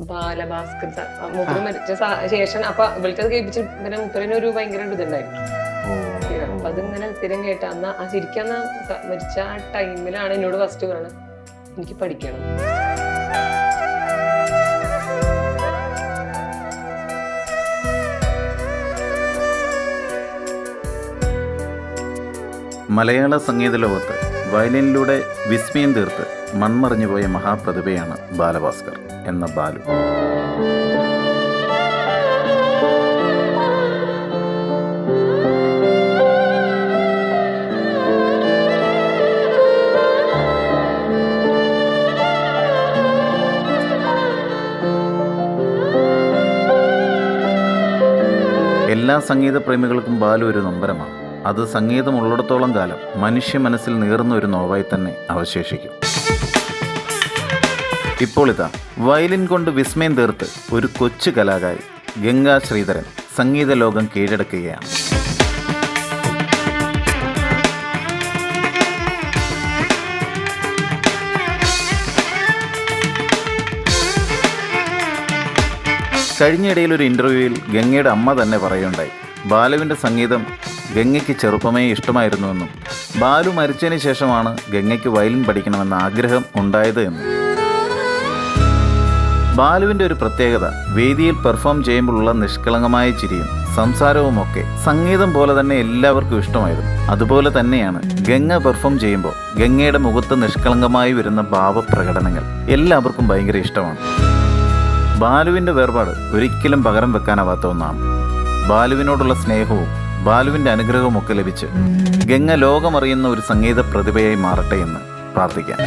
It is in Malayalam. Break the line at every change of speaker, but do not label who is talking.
ബാലഭാസ്കർ സാർ മുപ്പര് മരിച്ച ശേഷം അപ്പൊ വിളിച്ചത് അത് കേൾപ്പിച്ച് പിന്നെ മുപ്പരിന് ഒരു ഭയങ്കര ഇതുണ്ടായിരുന്നു. അപ്പൊ അതിങ്ങനെ സ്ഥിരം കേട്ട അന്ന് ആ ശരിക്കും മരിച്ച ആ ടൈമിലാണ് എന്നോട് ഫസ്റ്റ് പറയണത് എനിക്ക് പഠിക്കണം.
മലയാള സംഗീത ലോകത്ത് വയലിനിലൂടെ വിസ്മയം തീർത്ത് മൺമറിഞ്ഞുപോയ മഹാപ്രതിഭയാണ് ബാലഭാസ്കർ എന്ന ബാലു. എല്ലാ സംഗീത പ്രേമികൾക്കും ബാലു ഒരു നൊമ്പരമാണ്. അത് സംഗീതമുള്ളിടത്തോളം കാലം മനുഷ്യ മനസ്സിൽ നീറുന്ന ഒരു നോവായി തന്നെ അവശേഷിക്കും. ഇപ്പോൾ ഇതാ വയലിൻ കൊണ്ട് വിസ്മയം തീർത്ത് ഒരു കൊച്ചു കലാകാരി ഗംഗാ ശ്രീധരൻ സംഗീത ലോകം കീഴടക്കുകയാണ്. കഴിഞ്ഞിടയിൽ ഒരു ഇന്റർവ്യൂവിൽ ഗംഗയുടെ അമ്മ തന്നെ പറയുണ്ടായി ബാലുവിന്റെ സംഗീതം ഗംഗയ്ക്ക് ചെറുപ്പമേ ഇഷ്ടമായിരുന്നുവെന്നും ബാലു മരിച്ചതിന് ശേഷമാണ് ഗംഗയ്ക്ക് വയലിൻ പഠിക്കണമെന്ന ആഗ്രഹം ഉണ്ടായത് എന്നും. ബാലുവിന്റെ ഒരു പ്രത്യേകത വേദിയിൽ പെർഫോം ചെയ്യുമ്പോഴുള്ള നിഷ്കളങ്കമായ ചിരിയും സംസാരവുമൊക്കെ സംഗീതം പോലെ തന്നെ എല്ലാവർക്കും ഇഷ്ടമായിരുന്നു. അതുപോലെ തന്നെയാണ് ഗംഗ പെർഫോം ചെയ്യുമ്പോൾ ഗംഗയുടെ മുഖത്ത് നിഷ്കളങ്കമായി വരുന്ന ഭാവപ്രകടനങ്ങൾ എല്ലാവർക്കും ഭയങ്കര ഇഷ്ടമാണ്. ബാലുവിന്റെ വേർപാട് ഒരിക്കലും പകരം വെക്കാനാവാത്ത ഒന്നാണ്. ബാലുവിനോടുള്ള സ്നേഹവും ബാലുവിന്റെ അനുഗ്രഹമൊക്കെ ലഭിച്ച് ഗംഗ ലോകമറിയുന്ന ഒരു സംഗീത പ്രതിഭയായി മാറട്ടെ എന്ന് പ്രാർത്ഥിക്കാം.